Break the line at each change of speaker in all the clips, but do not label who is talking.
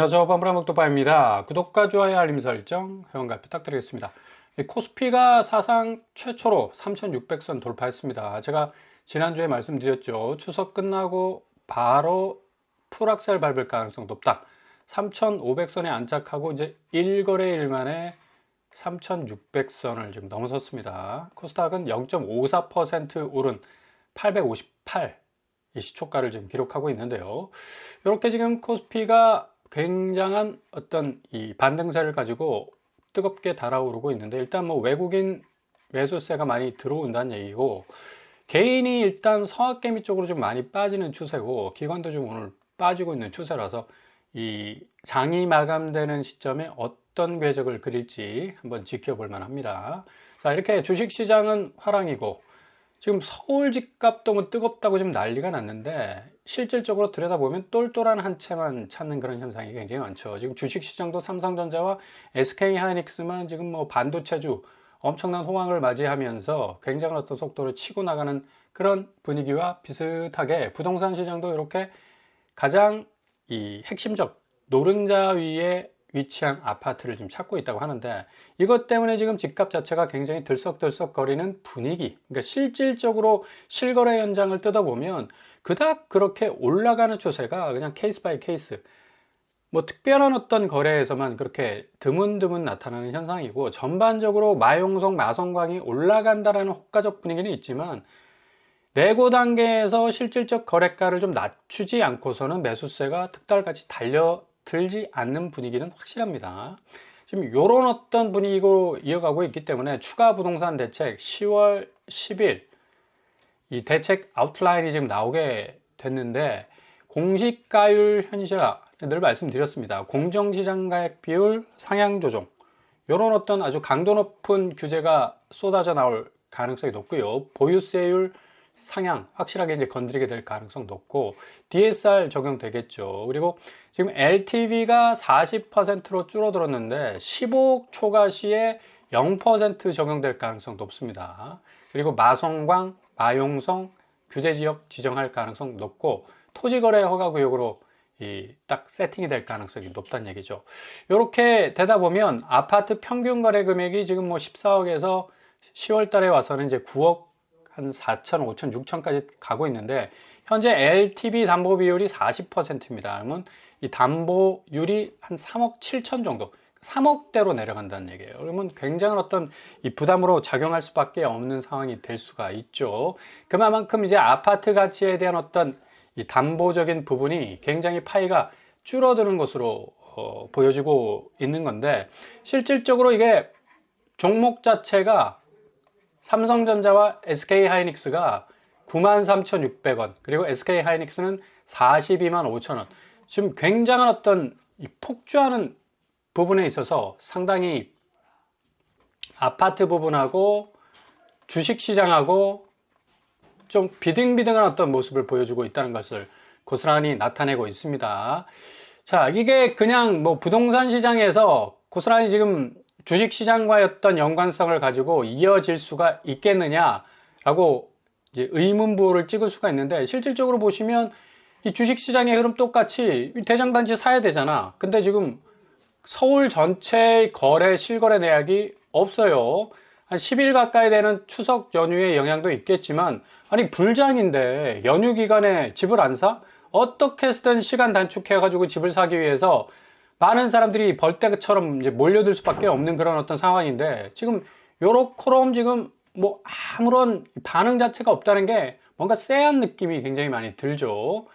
안녕하세요. 반브라목도바입니다. 구독과 좋아요, 알림 설정, 회원가 부탁드리겠습니다. 이 코스피가 사상 최초로 3,600선 돌파했습니다. 제가 지난주에 말씀드렸죠. 추석 끝나고 바로 풀악셀 밟을 가능성 높다. 3,500선에 안착하고 이제 1거래일 만에 3,600선을 지금 넘어섰습니다. 코스닥은 0.54% 오른 858이 시초가를 지금 기록하고 있는데요. 이렇게 지금 코스피가 굉장한 어떤 이 반등세를 가지고 뜨겁게 달아오르고 있는데 일단 뭐 외국인 매수세가 많이 들어온다는 얘기고 개인이 일단 성학개미 쪽으로 좀 많이 빠지는 추세고 기관도 좀 오늘 빠지고 있는 추세라서 이 장이 마감되는 시점에 어떤 궤적을 그릴지 한번 지켜볼 만합니다. 자 이렇게 주식시장은 화랑이고 지금 서울 집값 동은 뜨겁다고 지금 난리가 났는데 실질적으로 들여다보면 똘똘한 한 채만 찾는 그런 현상이 굉장히 많죠. 지금 주식시장도 삼성전자와 SK 하이닉스만 지금 뭐 반도체주 엄청난 호황을 맞이하면서 굉장한 어떤 속도로 치고 나가는 그런 분위기와 비슷하게 부동산 시장도 이렇게 가장 이 핵심적 노른자 위에 위치한 아파트를 지금 찾고 있다고 하는데 이것 때문에 지금 집값 자체가 굉장히 들썩들썩 거리는 분위기 그러니까 실질적으로 실거래 현장을 뜯어보면 그닥 그렇게 올라가는 추세가 그냥 케이스 바이 케이스 뭐 특별한 어떤 거래에서만 그렇게 드문드문 나타나는 현상이고 전반적으로 마용성 마성광이 올라간다라는 호가적 분위기는 있지만 내고 단계에서 실질적 거래가를 좀 낮추지 않고서는 매수세가 특달같이 달려 들지 않는 분위기는 확실합니다. 지금 이런 어떤 분위기로 이어가고 있기 때문에 추가 부동산 대책 10월 10일 이 대책 아웃라인이 지금 나오게 됐는데 공시가율 현실화 늘 말씀드렸습니다. 공정시장가액 비율 상향 조정 이런 어떤 아주 강도 높은 규제가 쏟아져 나올 가능성이 높고요. 보유세율 상향 확실하게 이제 건드리게 될 가능성 높고 DSR 적용되겠죠. 그리고 지금 LTV가 40%로 줄어들었는데 15억 초과 시에 0% 적용될 가능성 높습니다. 그리고 마성광, 마용성 규제 지역 지정할 가능성 높고 토지 거래 허가 구역으로 이딱 세팅이 될 가능성이 높다는 얘기죠. 이렇게 되다 보면 아파트 평균 거래 금액이 지금 뭐 14억에서 10월 달에 와서는 이제 9억 한 4천, 5천, 6천까지 가고 있는데 현재 LTV 담보 비율이 40%입니다. 그러면 이 담보율이 한 3억 7천 정도, 3억대로 내려간다는 얘기예요. 그러면 굉장한 어떤 이 부담으로 작용할 수밖에 없는 상황이 될 수가 있죠. 그만큼 이제 아파트 가치에 대한 어떤 이 담보적인 부분이 굉장히 파이가 줄어드는 것으로 어, 보여지고 있는 건데 실질적으로 이게 종목 자체가 삼성전자와 SK 하이닉스가 93,600원, 그리고 SK 하이닉스는 42만 5천원. 지금 굉장한 어떤 폭주하는 부분에 있어서 상당히 아파트 부분하고 주식 시장하고 좀 비등비등한 어떤 모습을 보여주고 있다는 것을 고스란히 나타내고 있습니다. 자, 이게 그냥 뭐 부동산 시장에서 고스란히 지금 주식 시장과의 어떤 연관성을 가지고 이어질 수가 있겠느냐라고 이제 의문부호를 찍을 수가 있는데 실질적으로 보시면 이 주식 시장의 흐름 똑같이 대장단지 사야 되잖아. 근데 지금 서울 전체 거래 실거래 내역이 없어요. 한 10일 가까이 되는 추석 연휴의 영향도 있겠지만 아니 불장인데 연휴 기간에 집을 안 사? 어떻게 해서든 시간 단축해 가지고 집을 사기 위해서 많은 사람들이 벌떼처럼 몰려들 수밖에 없는 그런 어떤 상황인데 지금 요렇코롬 지금 뭐 아무런 반응 자체가 없다는 게 뭔가 쎄한 느낌이 굉장히 많이 들죠.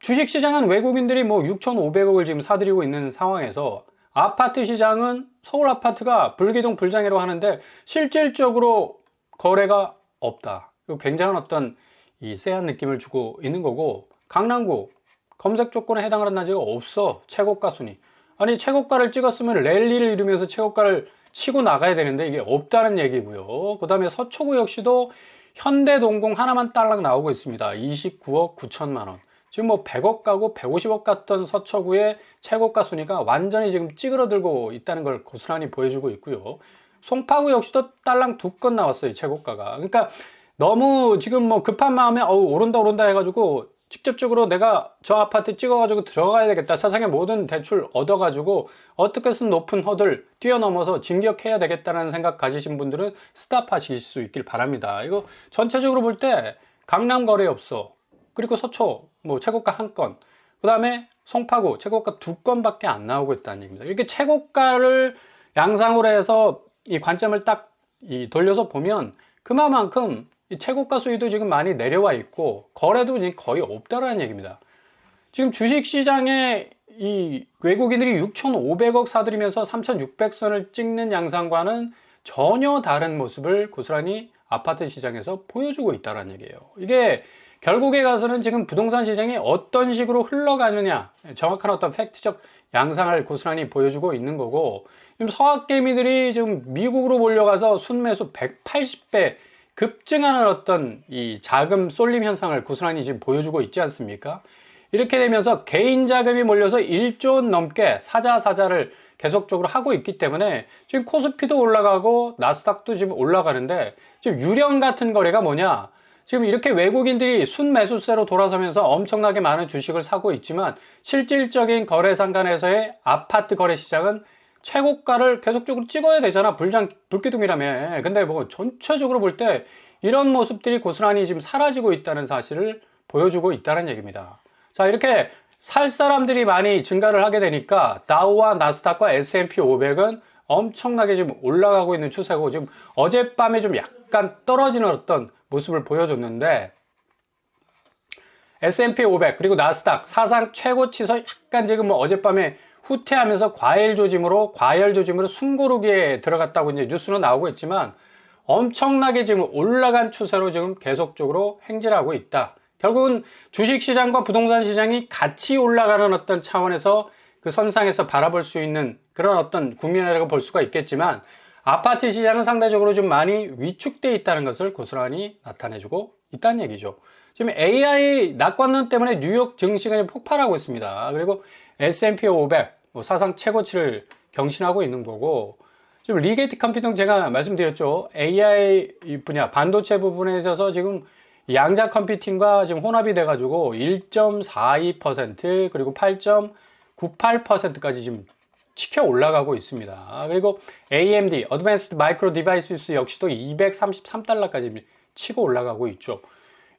주식 시장은 외국인들이 뭐 6,500억을 지금 사들이고 있는 상황에서 아파트 시장은 서울 아파트가 불기둥 불장애로 하는데 실질적으로 거래가 없다. 굉장한 어떤 이 쎄한 느낌을 주고 있는 거고 강남구 검색 조건에 해당하는 나지가 없어. 최고가 순위. 아니 최고가를 찍었으면 랠리를 이루면서 최고가를 치고 나가야 되는데 이게 없다는 얘기고요. 그 다음에 서초구 역시도 현대동공 하나만 딸랑 나오고 있습니다. 29억 9천만 원 지금 뭐 100억 가고 150억 갔던 서초구의 최고가 순위가 완전히 지금 찌그러들고 있다는 걸 고스란히 보여주고 있고요 송파구 역시도 딸랑 두 건 나왔어요 최고가가 그러니까 너무 지금 뭐 급한 마음에 어우 오른다 오른다 해가지고 직접적으로 내가 저 아파트 찍어가지고 들어가야 되겠다. 세상의 모든 대출 얻어가지고 어떻게 든 높은 허들 뛰어넘어서 진격해야 되겠다는 생각 가지신 분들은 스탑하실 수 있길 바랍니다. 이거 전체적으로 볼 때 강남 거래업소 그리고 서초 뭐 최고가 한 건, 그 다음에 송파구 최고가 두 건밖에 안 나오고 있다는 얘기입니다. 이렇게 최고가를 양상으로 해서 이 관점을 딱 이 돌려서 보면 그만큼 이 최고가 수익도 지금 많이 내려와 있고 거래도 지금 거의 없다라는 얘기입니다. 지금 주식 시장에 이 외국인들이 6,500억 사들이면서 3,600선을 찍는 양상과는 전혀 다른 모습을 고스란히 아파트 시장에서 보여주고 있다는 얘기예요. 이게 결국에 가서는 지금 부동산 시장이 어떤 식으로 흘러가느냐 정확한 어떤 팩트적 양상을 고스란히 보여주고 있는 거고 지금 서학개미들이 지금 미국으로 몰려가서 순매수 180배 급증하는 어떤 이 자금 쏠림 현상을 고스란히 지금 보여주고 있지 않습니까? 이렇게 되면서 개인 자금이 몰려서 1조 원 넘게 사자 사자를 계속적으로 하고 있기 때문에 지금 코스피도 올라가고 나스닥도 지금 올라가는데 지금 유령 같은 거래가 뭐냐? 지금 이렇게 외국인들이 순매수세로 돌아서면서 엄청나게 많은 주식을 사고 있지만 실질적인 거래 상간에서의 아파트 거래 시장은 최고가를 계속적으로 찍어야 되잖아. 불장, 불기둥이라며. 근데 뭐 전체적으로 볼 때 이런 모습들이 고스란히 지금 사라지고 있다는 사실을 보여주고 있다는 얘기입니다. 자, 이렇게 살 사람들이 많이 증가를 하게 되니까 다우와 나스닥과 S&P 500은 엄청나게 지금 올라가고 있는 추세고 지금 어젯밤에 좀 약간 떨어지는 어떤 모습을 보여줬는데 S&P 500 그리고 나스닥 사상 최고치서 약간 지금 뭐 어젯밤에 후퇴하면서 과일 조짐으로 과열 조짐으로 숨고르기에 들어갔다고 이제 뉴스는 나오고 있지만 엄청나게 지금 올라간 추세로 지금 계속적으로 행진하고 있다. 결국은 주식 시장과 부동산 시장이 같이 올라가는 어떤 차원에서 그 선상에서 바라볼 수 있는 그런 어떤 국면이라고 볼 수가 있겠지만 아파트 시장은 상대적으로 좀 많이 위축돼 있다는 것을 고스란히 나타내주고 있다는 얘기죠. 지금 AI 낙관론 때문에 뉴욕 증시가 폭발하고 있습니다. 그리고 S&P 500 뭐 사상 최고치를 경신하고 있는 거고 지금 리게이트 컴퓨팅 제가 말씀드렸죠. AI 분야 반도체 부분에 있어서 지금 양자 컴퓨팅과 지금 혼합이 돼가지고 1.42% 그리고 8.98%까지 지금 치켜 올라가고 있습니다. 그리고 AMD, Advanced Micro Devices 역시도 233달러까지 치고 올라가고 있죠.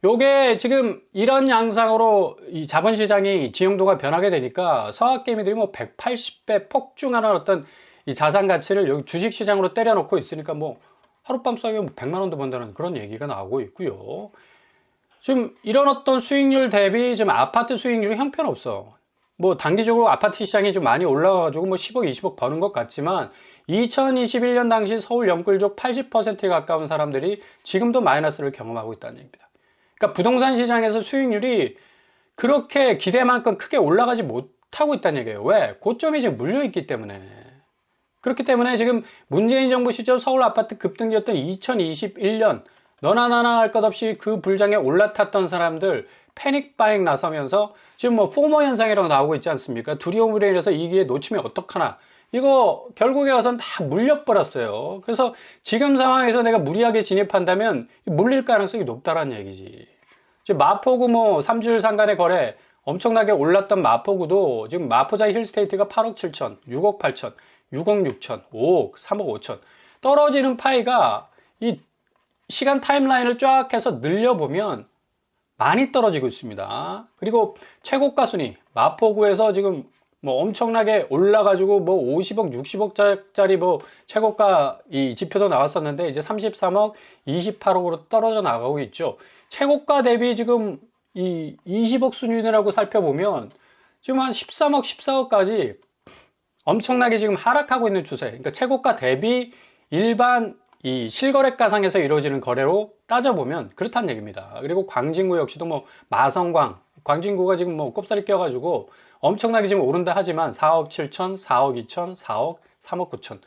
요게 지금 이런 양상으로 이 자본시장이 지형도가 변하게 되니까 서학개미들이 뭐 180배 폭증하는 어떤 이 자산 가치를 여기 주식시장으로 때려놓고 있으니까 뭐 하룻밤 사이에 100만 뭐 원도 번다는 그런 얘기가 나오고 있고요. 지금 이런 어떤 수익률 대비 지금 아파트 수익률이 형편없어. 뭐 단기적으로 아파트 시장이 좀 많이 올라가가지고 뭐 10억, 20억 버는 것 같지만 2021년 당시 서울 영끌족 80%에 가까운 사람들이 지금도 마이너스를 경험하고 있다는 얘기입니다. 그러니까 부동산 시장에서 수익률이 그렇게 기대만큼 크게 올라가지 못하고 있다는 얘기예요. 왜? 고점이 지금 물려있기 때문에. 그렇기 때문에 지금 문재인 정부 시절 서울 아파트 급등기였던 2021년 너나 나나 할 것 없이 그 불장에 올라탔던 사람들 패닉 바잉 나서면서 지금 뭐 포머 현상이라고 나오고 있지 않습니까? 두려움으로 인해서 이 기회 놓치면 어떡하나. 이거 결국에 와서는 다 물려버렸어요. 그래서 지금 상황에서 내가 무리하게 진입한다면 물릴 가능성이 높다라는 얘기지. 지금 마포구 뭐 3주일 상간의 거래 엄청나게 올랐던 마포구도 지금 마포자 힐스테이트가 8억 7천, 6억 8천, 6억 6천, 5억, 3억 5천. 떨어지는 파이가 이 시간 타임라인을 쫙 해서 늘려보면 많이 떨어지고 있습니다. 그리고 최고가 순위, 마포구에서 지금 뭐 엄청나게 올라가지고 뭐 50억, 60억짜리 뭐 최고가 이 지표도 나왔었는데 이제 33억, 28억으로 떨어져 나가고 있죠. 최고가 대비 지금 이 20억 순위라고 살펴보면 지금 한 13억, 14억까지 엄청나게 지금 하락하고 있는 추세. 그러니까 최고가 대비 일반 이 실거래가상에서 이루어지는 거래로 따져보면 그렇다는 얘기입니다. 그리고 광진구 역시도 뭐 마성광, 광진구가 지금 뭐 꼽살이 껴가지고 엄청나게 지금 오른다 하지만 4억 7천, 4억 2천, 4억, 3억 9천.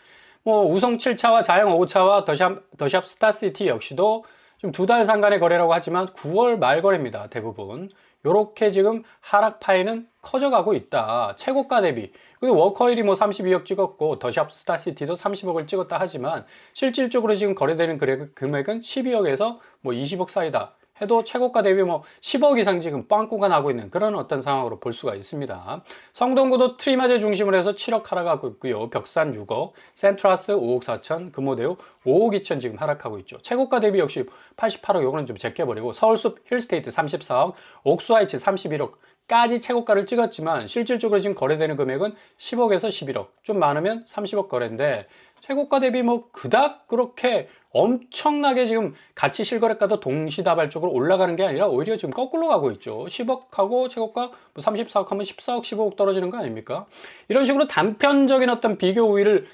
뭐 우성 7차와 자영 5차와 더샵, 더샵 스타시티 역시도 좀 두 달 상간의 거래라고 하지만 9월 말 거래입니다. 대부분. 요렇게 지금 하락 파이는 커져가고 있다. 최고가 대비. 그리고 워커힐이 뭐 32억 찍었고 더샵 스타시티도 30억을 찍었다 하지만 실질적으로 지금 거래되는 금액은 12억에서 뭐 20억 사이다. 해도 최고가 대비 뭐 10억 이상 지금 빵꾸가 나고 있는 그런 어떤 상황으로 볼 수가 있습니다. 성동구도 트리마제 중심으로 해서 7억 하락하고 있고요. 벽산 6억, 센트라스 5억 4천, 금호대우 5억 2천 지금 하락하고 있죠. 최고가 대비 역시 88억 요거는 좀 제껴버리고 서울숲 힐스테이트 34억, 옥수하이츠 31억 까지 최고가를 찍었지만 실질적으로 지금 거래되는 금액은 10억에서 11억 좀 많으면 30억 거래인데 최고가 대비 뭐 그닥 그렇게 엄청나게 지금 가치 실거래가도 동시다발적으로 올라가는 게 아니라 오히려 지금 거꾸로 가고 있죠. 10억하고 최고가 뭐 34억 하면 14억, 15억 떨어지는 거 아닙니까? 이런 식으로 단편적인 어떤 비교 우위를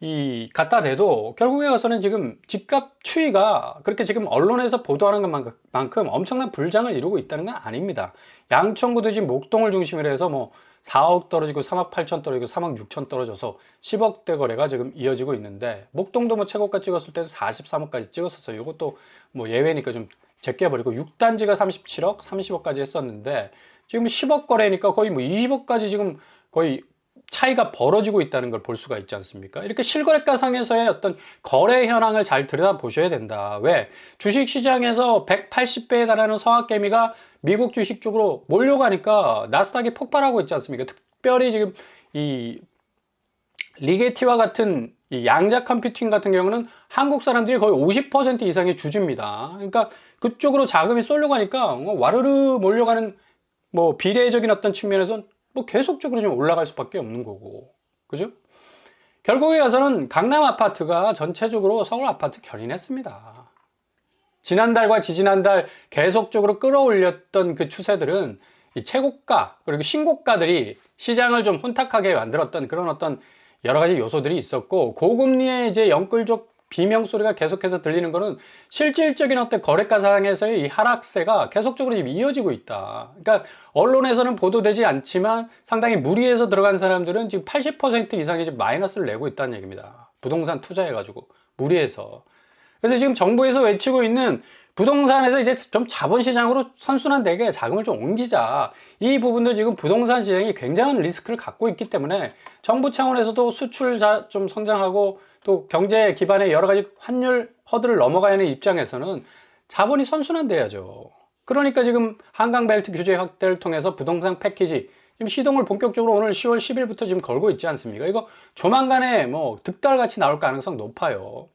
이 갖다 대도 결국에 가서는 지금 집값 추이가 그렇게 지금 언론에서 보도하는 것만큼 엄청난 불장을 이루고 있다는 건 아닙니다. 양천구도 지금 목동을 중심으로 해서 뭐 4억 떨어지고 3억 8천 떨어지고 3억 6천 떨어져서 10억대 거래가 지금 이어지고 있는데 목동도 뭐 최고가 찍었을 때는 43억까지 찍었었어요. 이것도 뭐 예외니까 좀 제껴버리고 6단지가 37억, 30억까지 했었는데 지금 10억 거래니까 거의 뭐 20억까지 지금 거의 차이가 벌어지고 있다는 걸 볼 수가 있지 않습니까? 이렇게 실거래가 상에서의 어떤 거래 현황을 잘 들여다보셔야 된다. 왜? 주식 시장에서 180배에 달하는 서학개미가 미국 주식 쪽으로 몰려가니까 나스닥이 폭발하고 있지 않습니까? 특별히 지금 이 리게티와 같은 이 양자 컴퓨팅 같은 경우는 한국 사람들이 거의 50% 이상의 주주입니다. 그러니까 그쪽으로 자금이 쏠려가니까 와르르 몰려가는 뭐 비례적인 어떤 측면에서 뭐 계속적으로 좀 올라갈 수밖에 없는 거고. 그죠? 결국에 가서는 강남 아파트가 전체적으로 서울 아파트 견인했습니다. 지난달과 지지난달 계속적으로 끌어올렸던 그 추세들은 이 최고가 그리고 신고가들이 시장을 좀 혼탁하게 만들었던 그런 어떤 여러 가지 요소들이 있었고 고금리의 이제 영끌적 비명 소리가 계속해서 들리는 것은 실질적인 어떤 거래가 상에서의 이 하락세가 계속적으로 지금 이어지고 있다. 그러니까 언론에서는 보도되지 않지만 상당히 무리해서 들어간 사람들은 지금 80% 이상의 지금 마이너스를 내고 있다는 얘기입니다. 부동산 투자해가지고 무리해서. 그래서 지금 정부에서 외치고 있는 부동산에서 이제 좀 자본시장으로 선순환되게 자금을 좀 옮기자. 이 부분도 지금 부동산 시장이 굉장한 리스크를 갖고 있기 때문에 정부 차원에서도 수출 좀 성장하고 또 경제 기반의 여러 가지 환율 허들을 넘어가야 하는 입장에서는 자본이 선순환돼야죠. 그러니까 지금 한강벨트 규제 확대를 통해서 부동산 패키지 지금 시동을 본격적으로 오늘 10월 10일부터 지금 걸고 있지 않습니까? 이거 조만간에 뭐 득달같이 나올 가능성 높아요.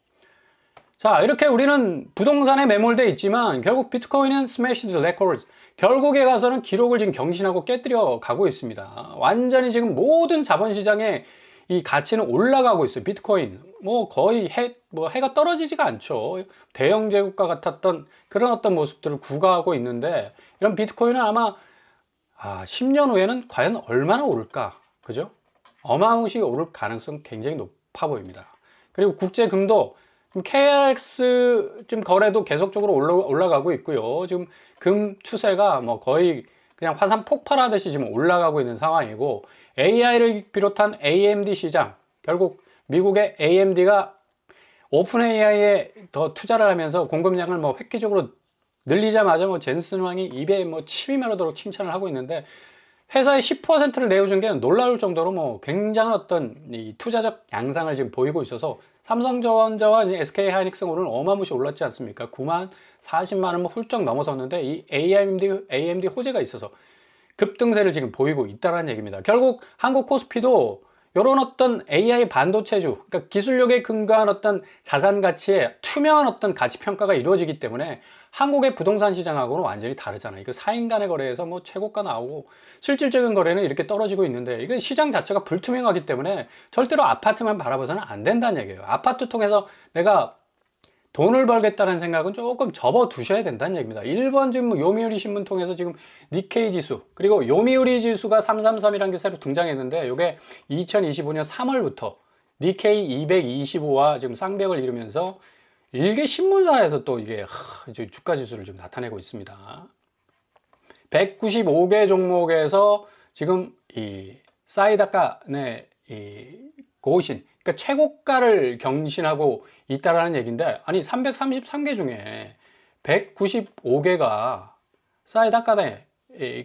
자, 이렇게 우리는 부동산에 매몰돼 있지만 결국 비트코인은 스매시드 레코드 결국에 가서는 기록을 지금 경신하고 깨뜨려 가고 있습니다. 완전히 지금 모든 자본시장의 이 가치는 올라가고 있어요. 비트코인. 뭐 거의 해, 뭐 해가 떨어지지가 않죠. 대형 제국과 같았던 그런 어떤 모습들을 구가하고 있는데 이런 비트코인은 아마 아, 10년 후에는 과연 얼마나 오를까? 그죠? 어마무시 오를 가능성 굉장히 높아 보입니다. 그리고 국제금도 KRX 지금 거래도 계속적으로 올라, 가고 있고요. 지금 금 추세가 뭐 거의 그냥 화산 폭발하듯이 지금 올라가고 있는 상황이고 AI를 비롯한 AMD 시장 결국 미국의 AMD가 오픈 AI에 더 투자를 하면서 공급량을 뭐 획기적으로 늘리자마자 뭐 젠슨 왕이 입에 뭐 침이 마르도록 칭찬을 하고 있는데 회사의 10%를 내어준 게 놀라울 정도로 뭐 굉장한 어떤 이 투자적 양상을 지금 보이고 있어서 삼성전자와 SK 하이닉스 오늘 어마무시 올랐지 않습니까? 9만 40만 원뭐 훌쩍 넘어섰는데 이 AMD AMD 호재가 있어서 급등세를 지금 보이고 있다는 얘기입니다. 결국 한국 코스피도 이런 어떤 AI 반도체주, 그러니까 기술력에 근거한 어떤 자산 가치에 투명한 어떤 가치 평가가 이루어지기 때문에 한국의 부동산 시장하고는 완전히 다르잖아요. 이거 4인 간의 거래에서 뭐 최고가 나오고 실질적인 거래는 이렇게 떨어지고 있는데 이건 시장 자체가 불투명하기 때문에 절대로 아파트만 바라봐서는 안 된다는 얘기예요. 아파트 통해서 내가 돈을 벌겠다는 생각은 조금 접어 두셔야 된다는 얘기입니다. 1번 지금 뭐 요미우리 신문 통해서 지금 니케이 지수 그리고 요미우리 지수가 333이라는 게 새로 등장했는데 이게 2025년 3월부터 니케이 225와 지금 쌍벽을 이루면서 일개 신문사에서 또 이게 하, 주가 지수를 좀 나타내고 있습니다. 195개 종목에서 지금 이 사이다카의 이 고신 그러니까 최고가를 경신하고 있다라는 얘기인데 아니 333개 중에 195개가 사이다카에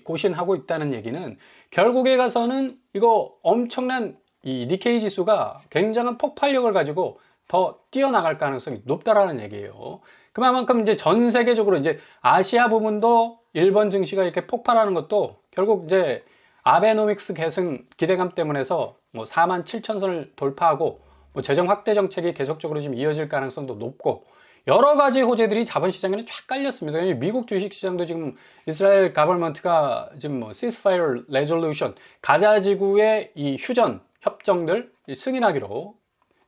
고신하고 있다는 얘기는 결국에 가서는 이거 엄청난 이 니케이 지수가 굉장한 폭발력을 가지고 더 뛰어나갈 가능성이 높다라는 얘기예요. 그만큼 이제 전 세계적으로 이제 아시아 부분도 일본 증시가 이렇게 폭발하는 것도 결국 이제 아베노믹스 계승 기대감 때문에서 뭐 4만 7천 선을 돌파하고 뭐 재정 확대 정책이 계속적으로 지금 이어질 가능성도 높고 여러 가지 호재들이 자본시장에는 쫙 깔렸습니다. 미국 주식시장도 지금 이스라엘 가버먼트가 지금 뭐 ceasefire resolution 가자 지구의 이 휴전 협정들 승인하기로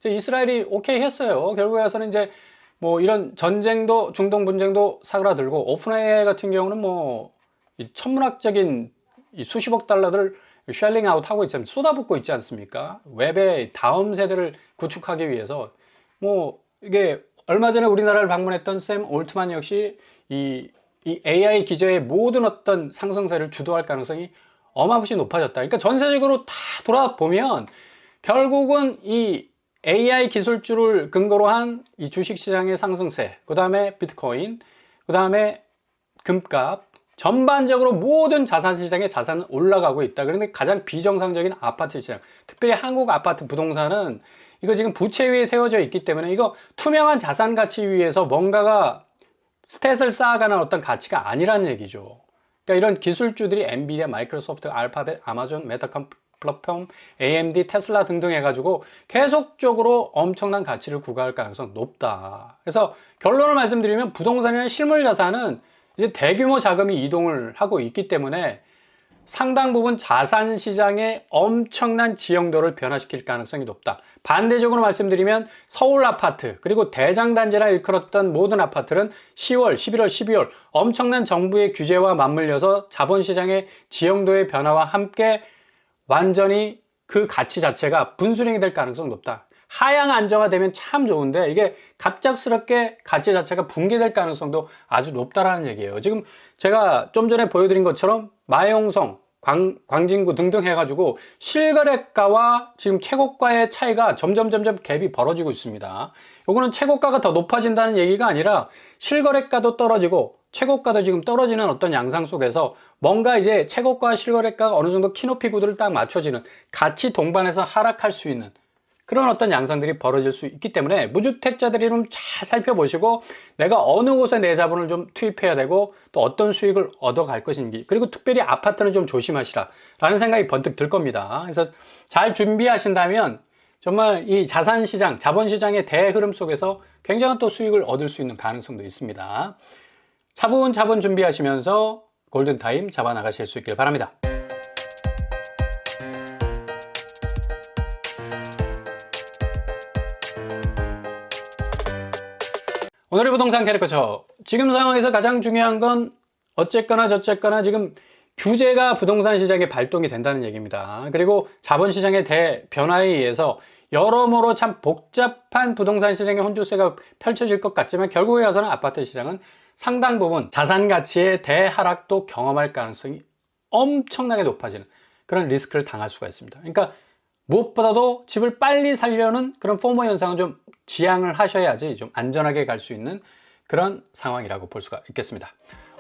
이스라엘이 오케이 했어요. 결국에서는 이제 뭐 이런 전쟁도 중동 분쟁도 사그라들고 오픈AI 같은 경우는 뭐 천문학적인 수십억 달러를 쉘링 아웃 하고 있지 쏟아붓고 있지 않습니까? 웹의 다음 세대를 구축하기 위해서 뭐 이게 얼마 전에 우리나라를 방문했던 샘 올트만 역시 이, 이 AI 기저의 모든 어떤 상승세를 주도할 가능성이 어마무시 높아졌다. 그러니까 전세적으로 다 돌아보면 결국은 이 AI 기술주를 근거로 한 이 주식시장의 상승세, 그 다음에 비트코인, 그 다음에 금값, 전반적으로 모든 자산 시장의 자산은 올라가고 있다. 그런데 가장 비정상적인 아파트 시장, 특별히 한국 아파트 부동산은 이거 지금 부채 위에 세워져 있기 때문에 이거 투명한 자산 가치 위에서 뭔가가 스탯을 쌓아가는 어떤 가치가 아니라는 얘기죠. 그러니까 이런 기술주들이 엔비디아, 마이크로소프트, 알파벳, 아마존, 메타컴 플랫폼, AMD, 테슬라 등등 해가지고 계속적으로 엄청난 가치를 구가할 가능성 높다. 그래서 결론을 말씀드리면 부동산이나 실물 자산은 이제 대규모 자금이 이동을 하고 있기 때문에 상당 부분 자산 시장의 엄청난 지형도를 변화시킬 가능성이 높다. 반대적으로 말씀드리면 서울 아파트 그리고 대장단지라 일컬었던 모든 아파트는 10월, 11월, 12월 엄청난 정부의 규제와 맞물려서 자본시장의 지형도의 변화와 함께 완전히 그 가치 자체가 분수령이 될 가능성 높다. 하향 안정화되면 참 좋은데 이게 갑작스럽게 가치 자체가 붕괴될 가능성도 아주 높다라는 얘기예요. 지금 제가 좀 전에 보여드린 것처럼 마용성, 광, 광진구 등등 해가지고 실거래가와 지금 최고가의 차이가 점점 점점 갭이 벌어지고 있습니다. 요거는 최고가가 더 높아진다는 얘기가 아니라 실거래가도 떨어지고 최고가도 지금 떨어지는 어떤 양상 속에서 뭔가 이제 최고가 실거래가가 어느 정도 키높이 구도를 딱 맞춰지는 같이 동반해서 하락할 수 있는 그런 어떤 양상들이 벌어질 수 있기 때문에 무주택자들이 좀 잘 살펴보시고 내가 어느 곳에 내 자본을 좀 투입해야 되고 또 어떤 수익을 얻어갈 것인지 그리고 특별히 아파트는 좀 조심하시라 라는 생각이 번뜩 들 겁니다. 그래서 잘 준비하신다면 정말 이 자산 시장, 자본 시장의 대흐름 속에서 굉장한 또 수익을 얻을 수 있는 가능성도 있습니다. 차분차분 준비하시면서 골든타임 잡아 나가실 수 있길 바랍니다. 오늘의 부동산 캐릭터처 지금 상황에서 가장 중요한 건 어쨌거나 저쨌거나 지금 규제가 부동산 시장에 발동이 된다는 얘기입니다. 그리고 자본시장의 대변화에 의해서 여러모로 참 복잡한 부동산 시장의 혼조세가 펼쳐질 것 같지만 결국에 가서는 아파트 시장은 상당 부분 자산 가치의 대하락도 경험할 가능성이 엄청나게 높아지는 그런 리스크를 당할 수가 있습니다. 그러니까 무엇보다도 집을 빨리 살려는 그런 포모 현상은 좀 지양을 하셔야지 좀 안전하게 갈 수 있는 그런 상황이라고 볼 수가 있겠습니다.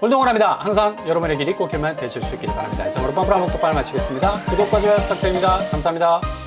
올동원합니다. 항상 여러분의 길이 꽃길만 되실 수 있기를 바랍니다. 이상으로 뻔뻔한 목독발 마치겠습니다. 구독과 좋아요 부탁드립니다. 감사합니다.